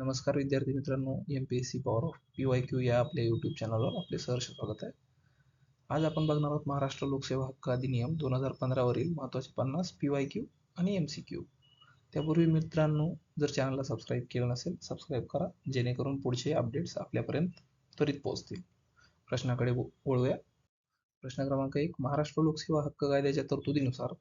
नमस्कार विद्यार्थी मित्रांनो M P S C power of P Y Q या आपल्या यूट्यूब चॅनलवर आपले सहर्ष स्वागत आहे. आज आपण बघणार आहोत महाराष्ट्र लोकसेवा हक्क अधिनियम दोन हजार पंधरावरील महत्त्वाचे पन्नास पी वाय क्यू आणि एम सी क्यू त्यापूर्वी मित्रांनो जर चॅनलला सबस्क्राईब केलं नसेल सबस्क्राईब करा जेणेकरून पुढचे अपडेट्स आपल्यापर्यंत त्वरित पोहोचतील. प्रश्नाकडे वळूया. प्रश्न क्रमांक एक महाराष्ट्र लोकसेवा हक्क कायद्याच्या तरतुदीनुसार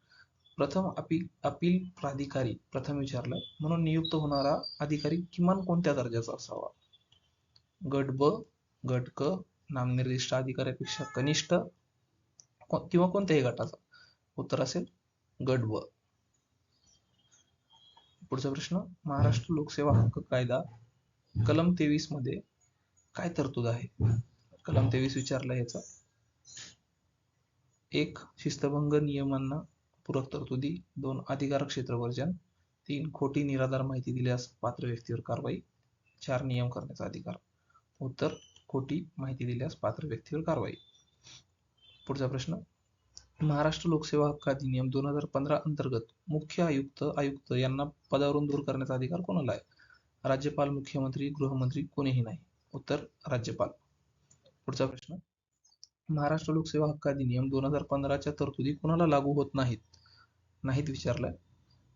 प्रथम अपील अपील प्राधिकारी प्रथम विचारलं. म्हणून नियुक्त होणारा अधिकारी किमान कोणत्या दर्जाचा असावा? गट ब गट क नामनिर्दिष्ट अधिकाऱ्यापेक्षा कनिष्ठ किंवा कोणत्याही गटाचा? उत्तर असेल गट ब. पुढचा प्रश्न महाराष्ट्र लोकसेवा हक्क कायदा कलम तेवीसमध्ये काय तरतूद आहे? कलम तेवीस विचारला याचा. एक शिस्तभंग नियमांना पूरक तरतुदी दोन अधिकार क्षेत्र वर्जन. तीन खोटी निराधार माहिती दिल्यास पात्र व्यक्तीवर कारवाई. चार नियम करण्याचा अधिकार. उत्तर खोटी माहिती दिल्यास पात्र व्यक्तीवर कारवाई. पुढचा प्रश्न. महाराष्ट्र लोकसेवा हक्क अधिनियम दोन हजार पंधरा अंतर्गत मुख्य आयुक्त आयुक्त यांना पदावरून दूर करण्याचा अधिकार कोणाला आहे? राज्यपाल मुख्यमंत्री गृहमंत्री कोणीही नाही. उत्तर राज्यपाल. पुढचा प्रश्न. महाराष्ट्र लोकसेवा हक्क अधिनियम दोन हजार पंधराच्या तरतुदी कोणाला लागू होत नाहीत? नाहीत विचारलाय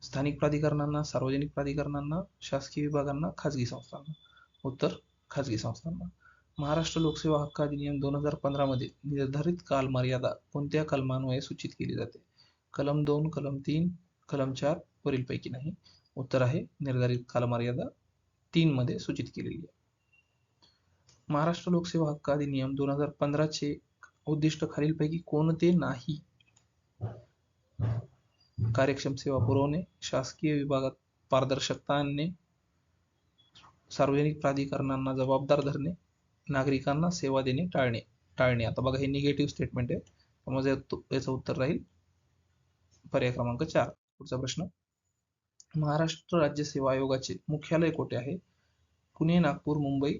स्थानिक प्राधिकरणांना सार्वजनिक प्राधिकरणांना शासकीय विभागांना खाजगी संस्थांना. उत्तर खाजगी संस्थांना. महाराष्ट्र लोकसेवा हक्क अधिनियम दोन हजार पंधरा मध्ये निर्धारित कालमर्यादा कोणत्या कलमान्वये सूचित केली जाते? कलम दोन कलम तीन कलम चार वरीलपैकी नाही. उत्तर आहे निर्धारित कालमर्यादा तीन मध्ये सूचित केलेली आहे. महाराष्ट्र लोकसेवा हक्क अधिनियम दोन हजार पंधराचे उद्दिष्ट खालीलपैकी कोणते नाही? कार्यक्षम सेवा पुरवणे शासकीय विभागात पारदर्शकता आणणे सार्वजनिक प्राधिकरणांना जबाबदार धरणे नागरिकांना सेवा देणे टाळणे टाळणे. आता बघा हे निगेटिव्ह स्टेटमेंट आहे त्यामुळे याचं उत्तर राहील. पर्याय क्रमांक चार. पुढचा प्रश्न. महाराष्ट्र राज्य सेवा आयोगाचे मुख्यालय कोठे आहे? पुणे नागपूर मुंबई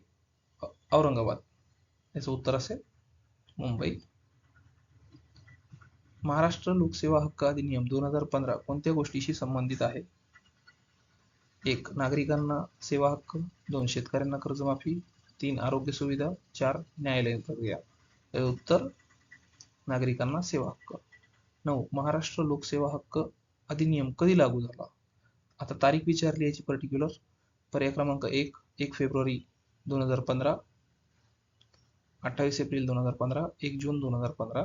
औरंगाबाद. याचं उत्तर असेल मुंबई. महाराष्ट्र लोकसेवा हक्क अधिनियम दोन हजार पंधरा कोणत्या गोष्टीशी संबंधित आहे? एक नागरिकांना सेवा हक्क. दोन शेतकऱ्यांना कर्जमाफी. तीन आरोग्य सुविधा. चार न्यायालयीन प्रक्रिया. उत्तर नागरिकांना सेवा हक्क. नऊ महाराष्ट्र लोकसेवा हक्क अधिनियम कधी लागू झाला? आता तारीख विचारली याची पर्टिक्युलर पर्याय क्रमांक एक एक फेब्रुवारी दोन हजार पंधरा अठ्ठावीस एप्रिल दोन हजार पंधरा एक जून दोन हजार पंधरा.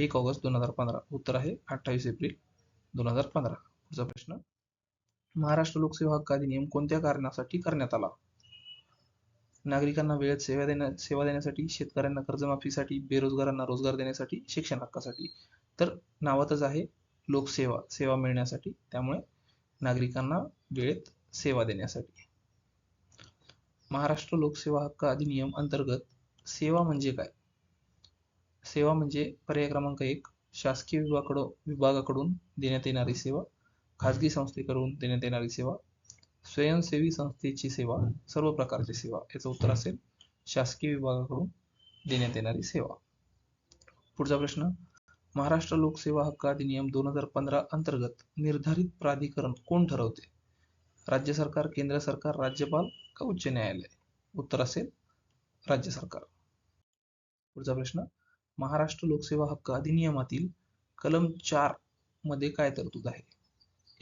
एक ऑगस्ट दोन हजार पंधरा. उत्तर आहे अठ्ठावीस एप्रिल दोन हजार पंधरा. पुढचा प्रश्न. महाराष्ट्र लोकसेवा हक्क अधिनियम कोणत्या कारणासाठी करण्यात आला? नागरिकांना वेळेत सेवा देण्या सेवा देण्यासाठी शेतकऱ्यांना कर्जमाफीसाठी बेरोजगारांना रोजगार देण्यासाठी शिक्षण हक्कासाठी. तर नावातच आहे लोकसेवा सेवा मिळण्यासाठी. त्यामुळे नागरिकांना वेळेत सेवा देण्यासाठी. महाराष्ट्र लोकसेवा हक्क अधिनियम अंतर्गत सेवा म्हणजे काय? सेवा म्हणजे पर्याय क्रमांक एक शासकीय विभागाकडून विभागाकडून देण्यात येणारी सेवा खाजगी संस्थेकडून देण्यात येणारी सेवा स्वयंसेवी संस्थेची सेवा सर्व प्रकारची सेवा. याचं उत्तर असेल शासकीय विभागाकडून देण्यात येणारी सेवा. पुढचा प्रश्न महाराष्ट्र लोकसेवा हक्क अधिनियम दोन हजार पंधरा अंतर्गत निर्धारित प्राधिकरण कोण ठरवते? राज्य सरकार केंद्र सरकार राज्यपाल का उच्च न्यायालय? उत्तर असेल राज्य सरकार. पुढचा प्रश्न महाराष्ट्र लोकसेवा हक्क अधिनियमातील कलम चारमध्ये काय तरतूद आहे?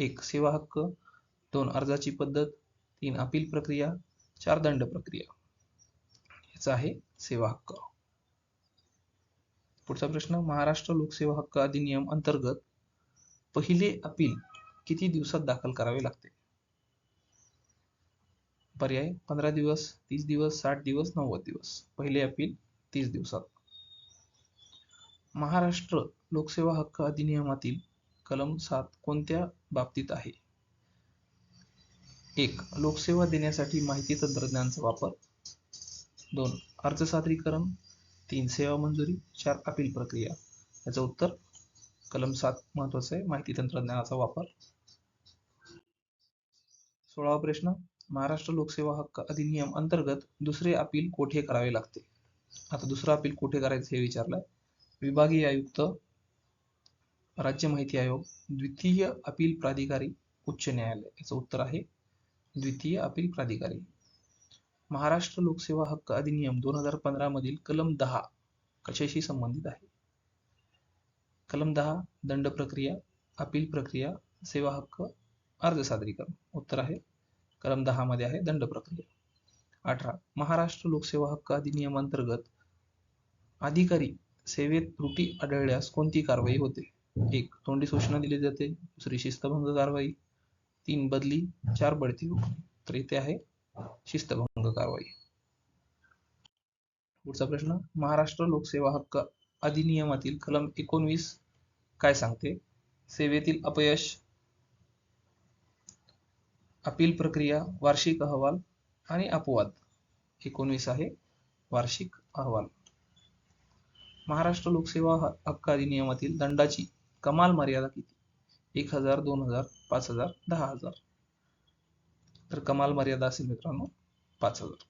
एक सेवा हक्क. दोन अर्जाची पद्धत. तीन अपील प्रक्रिया. चार दंड प्रक्रिया. याचा आहे सेवा हक्क. पुढचा प्रश्न महाराष्ट्र लोकसेवा हक्क अधिनियम अंतर्गत पहिले अपील किती दिवसात दाखल करावे लागते? पर्याय पंधरा दिवस तीस दिवस साठ दिवस नव्वद दिवस. पहिले अपील तीस दिवसात. महाराष्ट्र लोकसेवा हक्क अधिनियमातील कलम सात कोणत्या बाबतीत आहे? एक लोकसेवा देण्यासाठी माहिती तंत्रज्ञानाचा वापर. दोन अर्ज सादरीकरण तीन सेवा मंजुरी. चार अपील प्रक्रिया. याचं उत्तर कलम सात महत्वाचं आहे माहिती तंत्रज्ञानाचा वापर. सोळावा प्रश्न महाराष्ट्र लोकसेवा हक्क अधिनियम अंतर्गत दुसरे अपील कोठे करावे लागते? आता दुसरं अपील कोठे करायचं हे विचारलंय. विभागीय आयुक्त राज्य माहिती आयोग द्वितीय अपील प्राधिकारी उच्च न्यायालय. याचं उत्तर आहे द्वितीय अपील प्राधिकारी. महाराष्ट्र लोकसेवा हक्क अधिनियम दोन हजार पंधरा मधील कलम दहा कशाशी संबंधित आहे? कलम दहा दंड प्रक्रिया अपील प्रक्रिया सेवा हक्क अर्ज सादरीकरण. उत्तर आहे कलम दहा मध्ये आहे दंड प्रक्रिया. अठरा महाराष्ट्र लोकसेवा हक्क अधिनियम अंतर्गत अधिकारी सेवेत त्रुटी आढळल्यास कोणती कारवाई होते? एक तोंडी सूचना दिली जाते. दुसरी शिस्तभंग कारवाई. तीन बदली. चार बढती तर इथे आहे शिस्तभंग कारवाई. पुढचा प्रश्न महाराष्ट्र लोकसेवा हक्क अधिनियमातील कलम एकोणवीस काय सांगते? सेवेतील अपयश अपील प्रक्रिया वार्षिक अहवाल आणि अपवाद. एकोणवीस आहे वार्षिक अहवाल. महाराष्ट्र लोकसेवा हक्क अधिनियमातील दंडाची कमाल मर्यादा किती? एक हजार दोन हजार पाच हजार दहा हजार. तर कमाल मर्यादा असेल मित्रांनो पाच हजार.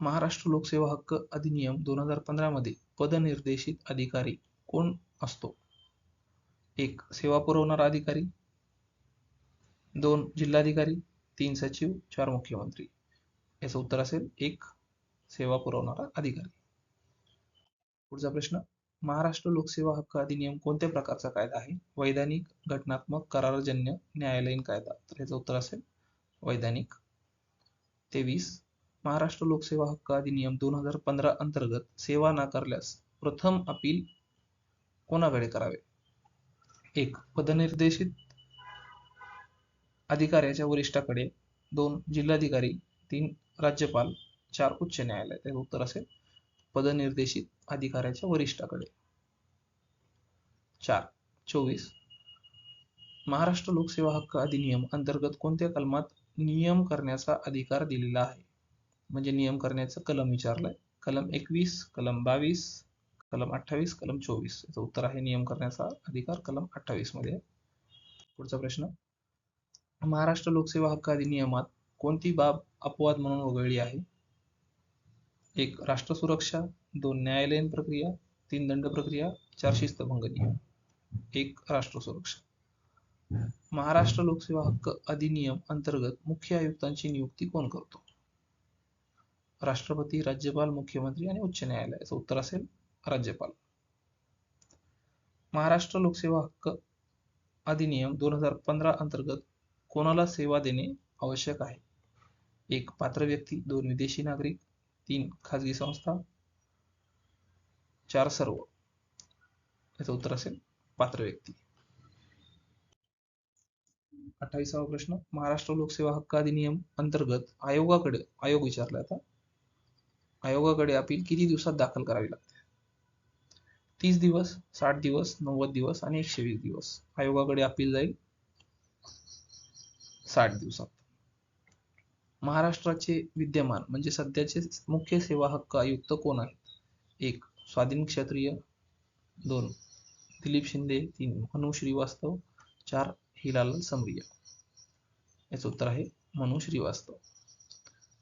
महाराष्ट्र लोकसेवा हक्क अधिनियम दोन हजार पंधरा मध्ये पदनिर्देशित अधिकारी कोण असतो? एक सेवा पुरवणारा अधिकारी. दोन जिल्हाधिकारी. तीन सचिव. चार मुख्यमंत्री. याचं उत्तर असेल एक सेवा पुरवणारा अधिकारी. पुढचा प्रश्न महाराष्ट्र लोकसेवा हक्क अधिनियम कोणत्या प्रकारचा कायदा आहे? वैधानिक घटनात्मक करारजन्य न्यायालयीन कायदा. तर याचं उत्तर असेल वैधानिक. तेवीस महाराष्ट्र लोकसेवा हक्क अधिनियम दोन हजार पंधरा अंतर्गत सेवा नाकारल्यास प्रथम अपील कोणाकडे करावे? एक पदनिर्देशित अधिकाऱ्याच्या वरिष्ठाकडे. दोन जिल्हाधिकारी. तीन राज्यपाल. चार उच्च न्यायालय. त्याचं उत्तर असेल पदनिर्देशित अधिकाऱ्याच्या वरिष्ठाकडे. चार. चोवीस. महाराष्ट्र लोकसेवा हक्क अधिनियम अंतर्गत कोणत्या कलमात नियम करण्याचा अधिकार दिलेला आहे? म्हणजे नियम करण्याचं कलम विचारलंय. कलम एकवीस कलम बावीस कलम अठ्ठावीस कलम चोवीस. याचं उत्तर आहे नियम करण्याचा अधिकार कलम अठ्ठावीसमध्ये पुढचा प्रश्न. महाराष्ट्र लोकसेवा हक्क अधिनियमात कोणती बाब अपवाद म्हणून वगळली आहे? एक राष्ट्र सुरक्षा दोन न्यायालयीन प्रक्रिया तीन दंड प्रक्रिया चार शिस्तभंग नियम एक राष्ट्र सुरक्षा. महाराष्ट्र लोकसेवा हक्क अधिनियम अंतर्गत मुख्य आयुक्तांची नियुक्ती कोण करतो? राष्ट्रपती राज्यपाल मुख्यमंत्री आणि उच्च न्यायालयाचं उत्तर असेल राज्यपाल. महाराष्ट्र लोकसेवा हक्क अधिनियम दोन हजार पंधरा अंतर्गत कोणाला सेवा देणे आवश्यक आहे? एक पात्र व्यक्ती दोन विदेशी नागरिक तीन खाजगी संस्था चार सर्व. याचं उत्तर असेल पात्र व्यक्ती. अठ्ठावीसावा प्रश्न महाराष्ट्र लोकसेवा हक्क अधिनियम अंतर्गत आयोगाकडे आयोग विचारला आता. आयोगाकडे अपील किती दिवसात दाखल करावी लागते? तीस दिवस साठ दिवस नव्वद दिवस आणि एकशे वीस दिवस. आयोगाकडे अपील जाईल साठ दिवसात. महाराष्ट्राचे विद्यमान म्हणजे सध्याचे मुख्य सेवा हक्क आयुक्त कोण आहेत? एक स्वाधीन क्षत्रिय दोन दिलीप शिंदे तीन मनु श्रीवास्तव चार हिलाल समरिया याचं उत्तर आहे मनु श्रीवास्तव.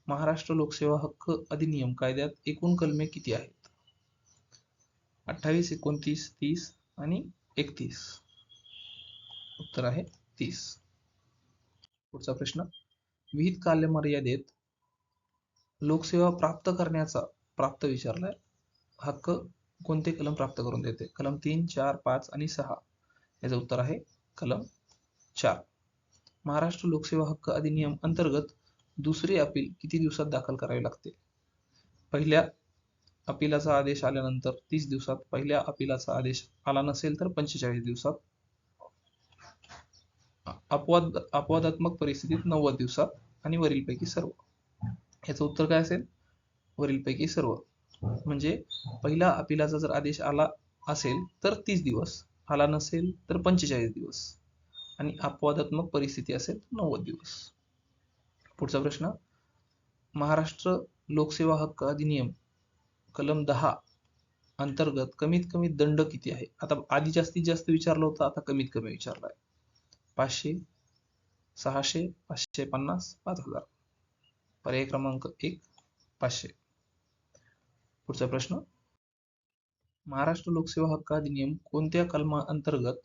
महाराष्ट्र लोकसेवा हक्क अधिनियम कायद्यात एकूण कलमे किती आहेत? अठ्ठावीस एकोणतीस तीस आणि एकतीस. उत्तर आहे तीस. पुढचा प्रश्न. विहित कालमर्यादेत लोकसेवा प्राप्त करण्याचा प्राप्त विचारलाय. हक्क कोणते? कलम प्राप्त करून देते. कलम तीन चार पाच आणि सहा. याचं उत्तर आहे कलम चार. महाराष्ट्र लोकसेवा हक्क अधिनियम अंतर्गत दुसरे अपील किती दिवसात दाखल करावे लागते? पहिल्या अपिलाचा आदेश आल्यानंतर तीस दिवसात पहिल्या अपिलाचा आदेश आला नसेल तर पंचेचाळीस दिवसात. अपवाद अपवादात्मक परिस्थितीत नव्वद दिवसात आणि वरीलपैकी सर्व. याचं उत्तर काय असेल? वरीलपैकी सर्व. म्हणजे पहिला अपिलाचा जर आदेश आला असेल तर तीस दिवस. आला नसेल तर पंचेचाळीस दिवस. आणि अपवादात्मक परिस्थिती असेल तर नव्वद दिवस. पुढचा प्रश्न. महाराष्ट्र लोकसेवा हक्क अधिनियम कलम दहा अंतर्गत कमीत कमी दंड किती आहे? आता आधी जास्तीत जास्त विचारलं होतं आता कमीत कमी विचारलाय. पाचशे सहाशे पाचशे पन्नास पाच हजार. पर्याय क्रमांक एक पाचशे. पुढचा प्रश्न. महाराष्ट्र लोकसेवा हक्क अधिनियम कोणत्या कलमा अंतर्गत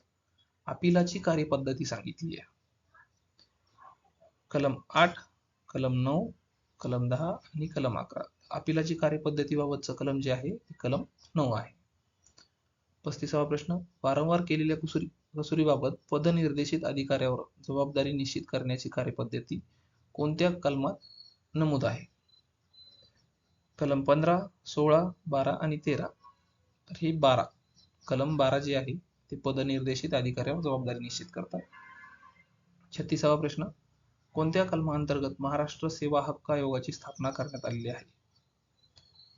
अपिलाची कार्यपद्धती सांगितली आहे? कलम आठ कलम नऊ कलम दहा आणि कलम अकरा. अपिलाची कार्यपद्धतीबाबतचं कलम जे आहे ते कलम नऊ आहे. पस्तीसावा प्रश्न. वारंवार केलेल्या कुसुरी कसुरीबाबत पदनिर्देशित अधिकाऱ्यावर जबाबदारी निश्चित करण्याची कार्यपद्धती कोणत्या कलमात नमूद आहे? कलम पंधरा सोळा बारा आणि तेरा. तर हे बारा. कलम बारा जे आहे ते पदनिर्देशित अधिकाऱ्यावर जबाबदारी निश्चित करतात. छत्तीसावा प्रश्न. कोणत्या कलमांतर्गत महाराष्ट्र सेवा हक्क आयोगाची स्थापना करण्यात आलेली आहे?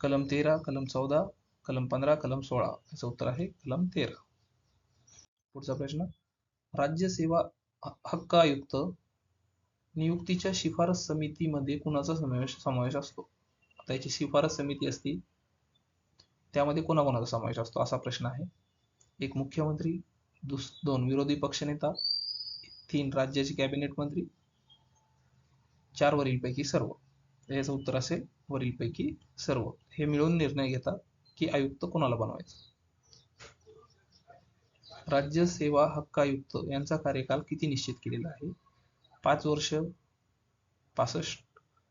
कलम तेरा कलम चौदा कलम पंधरा कलम सोळा. याचं उत्तर आहे कलम तेरा. पुढचा प्रश्न. राज्य सेवा हक्क आयुक्त नियुक्तीच्या शिफारस समितीमध्ये कुणाचा समावेश समावेश असतो? आता याची शिफारस समिती असती त्यामध्ये कोणाकोणाचा समावेश असतो? असा प्रश्न आहे. एक मुख्यमंत्री दुस दोन विरोधी पक्षनेता तीन राज्याचे कॅबिनेट मंत्री चार वरीलपैकी सर्व. याचं उत्तर असेल वरीलपैकी सर्व. हे मिळून निर्णय घेतात की आयुक्त कोणाला बनवायचं? राज्य सेवा हक्क आयुक्त यांचा कार्यकाल किती निश्चित केलेला आहे? पाच वर्ष पासष्ट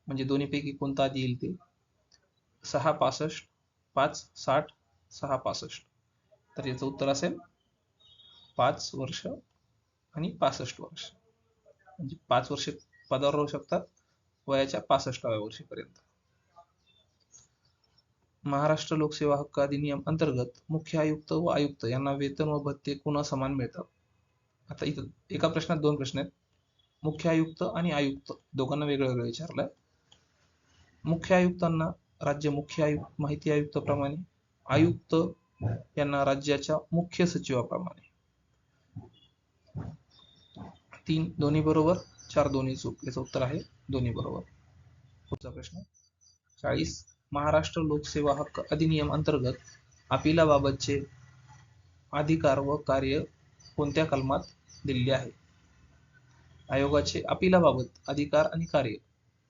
म्हणजे दोन्हीपैकी कोणता आधी येईल ते? सहा पासष्ट पाच साठ सहा पासष्ट. तर याचं उत्तर असेल पाच वर्ष आणि पासष्ट वर्ष. म्हणजे पाच वर्ष पदावर राहू शकतात वयाच्या पासष्टाव्या वर्षीपर्यंत. महाराष्ट्र लोकसेवा हक्क अधिनियम अंतर्गत मुख्य आयुक्त व आयुक्त यांना वेतन व भत्ते पुन्हा समान मिळतात? आता इथं एका प्रश्नात दोन प्रश्न आहेत. मुख्य आयुक्त आणि आयुक्त दोघांना वेगळं वेगळं विचारलंय. मुख्य आयुक्तांना राज्य मुख्य आयुक्त माहिती आयुक्ताप्रमाणे आयुक्त यांना राज्याच्या मुख्य सचिवाप्रमाणे. तीन दोन्ही बरोबर? चार दोन्ही चूक. याचं उत्तर आहे दोन्ही बरोबर. पुढचा प्रश्न चाळीस महाराष्ट्र लोकसेवा हक्क अधिनियम अंतर्गत अपिलाबाबतचे अधिकार व कार्य कोणत्या कलमात दिलेले आहे? आयोगाचे अपिलाबाबत अधिकार आणि कार्य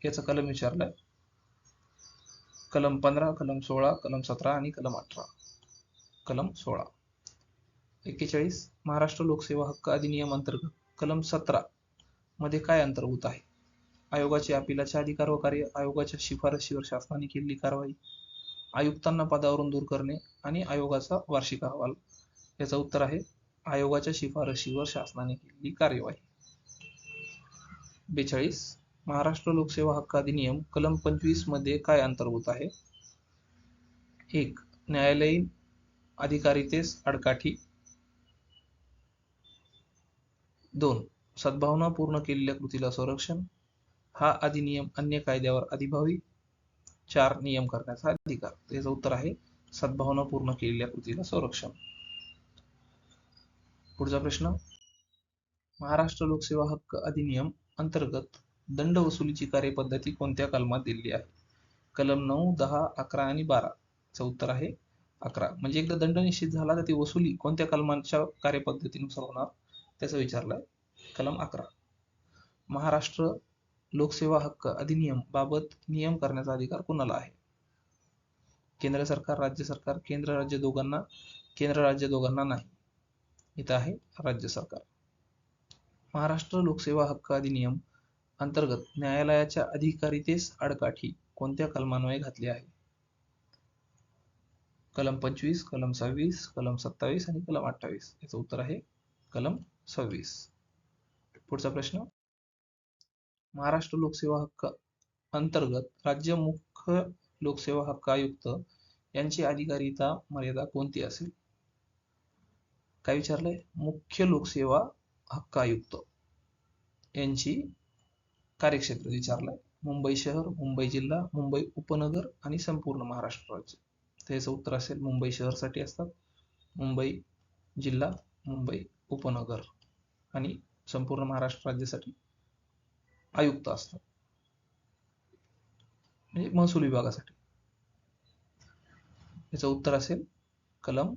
याचा कलम विचारलाय. कलम पंधरा कलम सोळा कलम सतरा आणि कलम अठरा. कलम सोळा. एक्केचाळीस महाराष्ट्र लोकसेवा हक्क अधिनियम अंतर्गत कलम सतरा मध्ये काय अंतर्भूत आहे? आयोगाचे अपिलाचे अधिकार व कार्य आयोगाच्या शिफारशीवर शासनाने केलेली कारवाई आयुक्तांना पदावरून दूर करणे आणि आयोगाचा वार्षिक अहवाल. याचं उत्तर आहे आयोगाच्या शिफारशीवर शासनाने केलेली कार्यवाही. बेचाळीस महाराष्ट्र लोकसेवा हक्क अधिनियम कलम पंचवीसमध्ये काय अंतर्भूत आहे? एक न्यायालयीन अधिकारितेस अडकाठी. दोन सद्भावना पूर्ण केलेल्या कृतीला संरक्षण. हा अधिनियम अन्य कायद्यावर अधिभावी चार नियम करण्याचा अधिकार. त्याचं उत्तर आहे सद्भावना पूर्ण केलेल्या कृतीला संरक्षण. पुढचा प्रश्न महाराष्ट्र लोकसेवा हक्क अधिनियम अंतर्गत दंड वसुलीची कार्यपद्धती कोणत्या कलमात दिलेली आहे? कलम नऊ दहा अकरा आणि बारा. च उत्तर आहे अकरा. म्हणजे एकदा दंड निश्चित झाला तर ती वसुली कोणत्या कलमांच्या कार्यपद्धतीनुसार होणार? त्याचं विचारलंय कलम अकरा. महाराष्ट्र लोकसेवा हक्क अधिनियम बाबत नियम करण्याचा अधिकार कुणाला आहे? केंद्र सरकार राज्य सरकार केंद्र राज्य दोघांना केंद्र राज्य दोघांना नाही. इथं आहे राज्य सरकार. महाराष्ट्र लोकसेवा हक्क अधिनियम अंतर्गत न्यायालयाच्या अधिकारितेस आडकाठी कोणत्या कलमान्वये घातली आहे? कलम पंचवीस कलम सव्वीस कलम सत्तावीस आणि कलम अठ्ठावीस. याचं उत्तर आहे कलम सव्वीस. पुढचा प्रश्न. महाराष्ट्र लोकसेवा हक्क अंतर्गत राज्य मुख्य लोकसेवा हक्क आयुक्त यांची अधिकारिता मर्यादा कोणती असेल? काय विचारलंय? मुख्य लोकसेवा हक्क आयुक्त यांची कार्यक्षेत्र विचारलंय. मुंबई शहर मुंबई जिल्हा मुंबई उपनगर आणि संपूर्ण महाराष्ट्र राज्य. त्याचं उत्तर असेल मुंबई शहरसाठी असतात. मुंबई जिल्हा मुंबई उपनगर आणि संपूर्ण महाराष्ट्र राज्यासाठी. आयुक्त असतात. म्हणजे महसूल विभागासाठी. याचं उत्तर असेल कलम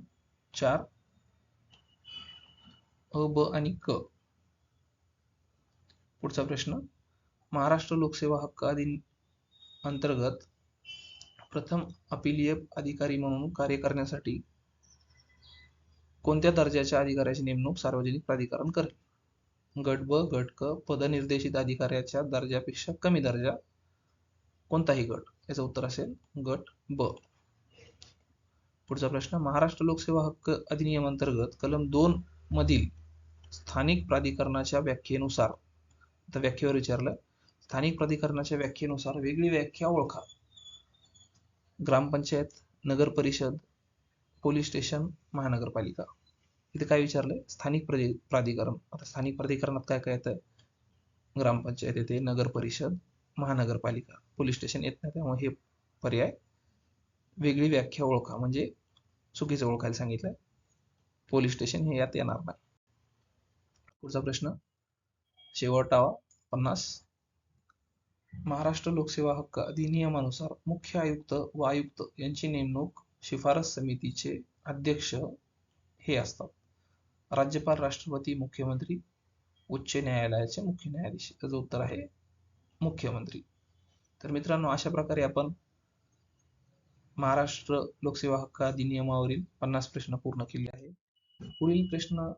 चार अ ब आणि क. पुढचा प्रश्न महाराष्ट्र लोकसेवा हक्क अधिन अंतर्गत प्रथम अपिलीय अधिकारी म्हणून कार्य करण्यासाठी कोणत्या दर्जाच्या अधिकाऱ्याची नेमणूक सार्वजनिक प्राधिकरण करेल? गट ब गट क पदनिर्देशित अधिकाऱ्याच्या दर्जापेक्षा कमी दर्जा कोणताही गट? याचं उत्तर असेल गट ब. पुढचा प्रश्न महाराष्ट्र लोकसेवा हक्क अधिनियम अंतर्गत कलम दोन मधील स्थानिक प्राधिकरणाच्या व्याख्येनुसार आता व्याख्येवर विचारलं स्थानिक प्राधिकरणाच्या व्याख्येनुसार वेगळी व्याख्या ओळखा. ग्रामपंचायत नगर परिषद पोलीस स्टेशन महानगरपालिका. इथे काय विचारलंय? स्थानिक प्राधिकरण. आता स्थानिक प्राधिकरणात काय काय येतं ग्रामपंचायत येते नगर परिषद महानगरपालिका पोलीस स्टेशन येत नाही त्यामुळे हे पर्याय वेगळी व्याख्या ओळखा. म्हणजे चुकीचं ओळखायला सांगितलंय. पोलीस स्टेशन हे यात येणार नाही. पुढचा प्रश्न. शेवटावा पन्नास. महाराष्ट्र लोकसेवा हक्क अधिनियमानुसार मुख्य आयुक्त व आयुक्त यांची नेमणूक शिफारस समितीचे अध्यक्ष हे असतात. राज्यपाल राष्ट्रपती मुख्यमंत्री उच्च न्यायालयाचे मुख्य न्यायाधीश. त्याचं उत्तर आहे मुख्यमंत्री. तर मित्रांनो अशा प्रकारे आपण महाराष्ट्र लोकसेवा हक्क अधिनियमावरील पन्नास प्रश्न पूर्ण केले आहे पुढील प्रश्न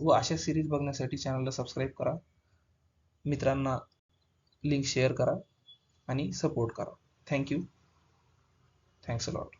व अशा सिरीज बघण्यासाठी चॅनलला सबस्क्राईब करा. मित्रांना लिंक शेअर करा आणि सपोर्ट करा. Thank you thanks a lot